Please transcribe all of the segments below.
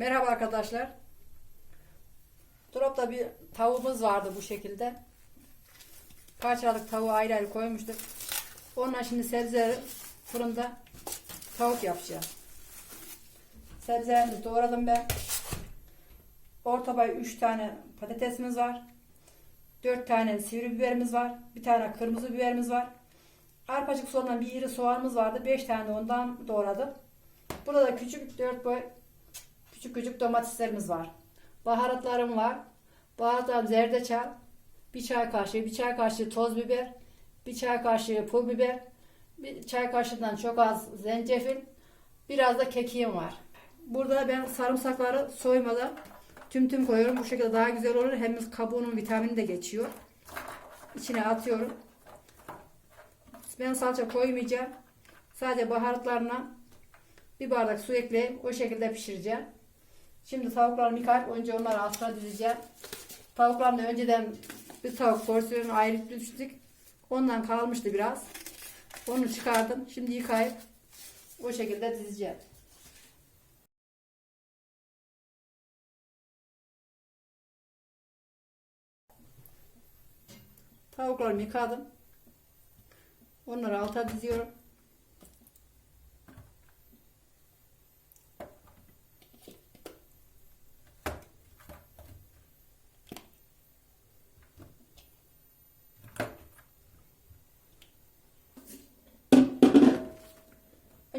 Merhaba arkadaşlar. Dolapta bir tavuğumuz vardı bu şekilde. Parçaladık tavuğu ayrı ayrı koymuştuk. Onunla şimdi sebzeleri fırında tavuk yapacağız. Sebzelerimizi doğradım ben. Orta boy 3 tane patatesimiz var. 4 tane sivri biberimiz var. Bir tane kırmızı biberimiz var. Arpacık soğandan bir iri soğanımız vardı. 5 tane ondan doğradım. Burada da küçük 4 boy küçük küçük domateslerimiz var. Baharatlarım var. Baharatlarım zerdeçal, bir çay kaşığı, bir çay kaşığı toz biber, bir çay kaşığı pul biber, bir çay kaşığından çok az zencefil, biraz da kekiğim var. Burada ben sarımsakları soymadan tüm tüm koyuyorum. Bu şekilde daha güzel olur. Hem kabuğunun vitamini de geçiyor. İçine atıyorum. Ben salça koymayacağım. Sadece baharatlarına bir bardak su ekleyip o şekilde pişireceğim. Şimdi tavuklarımı yıkayıp önce onları asla dizeceğim. Tavuklarımı da önceden bir tavuk porsiyonu ayrı düştük. Ondan kalmıştı biraz. Onu çıkardım. Şimdi yıkayıp o şekilde dizeceğim. Tavuklarımı yıkadım. Onları alta diziyorum.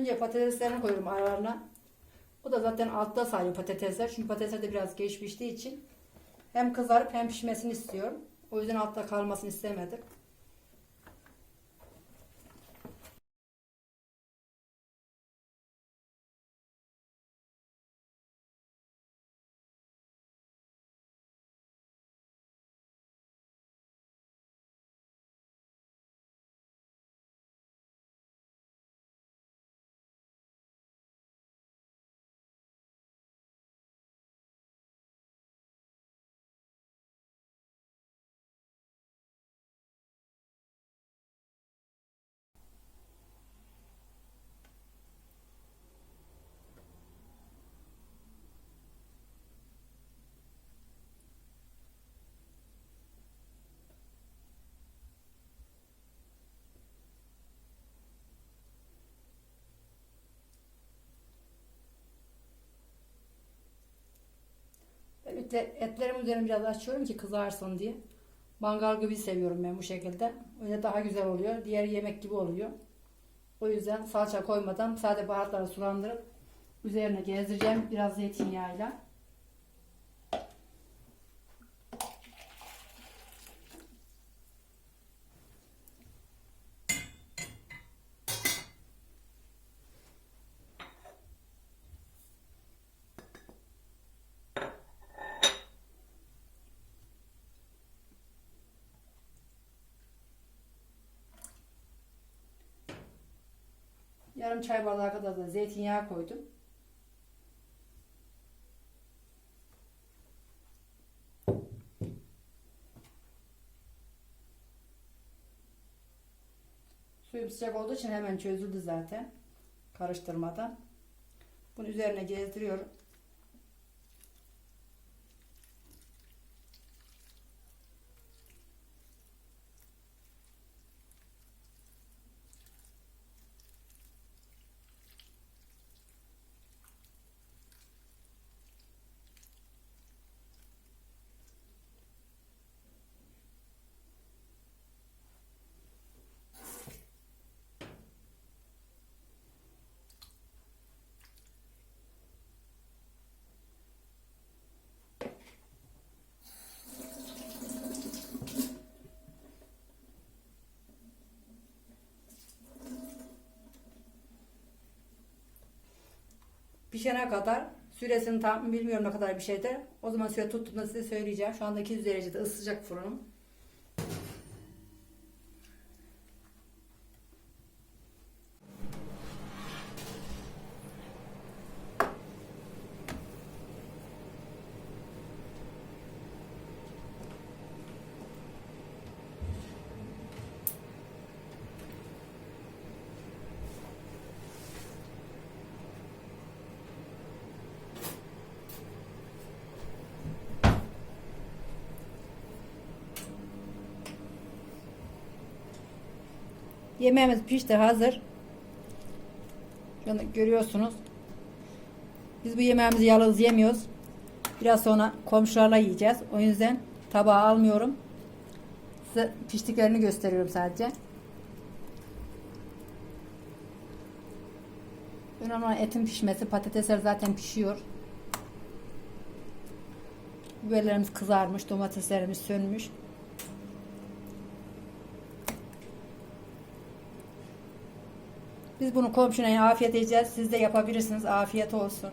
Önce patateslerini koyuyorum aralarına. O da zaten altta sayıyor patatesler. Çünkü patatesler de biraz geç piştiği için hem kızarıp hem pişmesini istiyorum. O yüzden altta kalmasını istemedim. Ben etle- etlerimi üzerine biraz açıyorum ki kızarsın diye. Mangal gibi seviyorum ben bu şekilde. Öyle daha güzel oluyor. Diğer yemek gibi oluyor. O yüzden salça koymadan sade baharatları sulandırıp üzerine gezdireceğim biraz zeytinyağıyla. Yarım çay bardağı kadar da zeytinyağı koydum. Suyum sıcak olduğu için hemen çözüldü zaten. Karıştırmadan. Bunu üzerine gezdiriyorum. Pişene kadar süresini tam bilmiyorum ne kadar bir şeyde. O zaman süre tuttuğunda size söyleyeceğim. Şu anda 200 derecede ısıtacak fırınım. Yemeğimiz pişti hazır. Şu görüyorsunuz. Biz bu yemeğimizi yalnız yemiyoruz. Biraz sonra komşularla yiyeceğiz. O yüzden tabağa almıyorum. Size piştiklerini gösteriyorum sadece. Önemli olan etin pişmesi. Patatesler zaten pişiyor. Biberlerimiz kızarmış. Domateslerimiz sönmüş. Biz bunu komşuna afiyet edeceğiz. Siz de yapabilirsiniz. Afiyet olsun.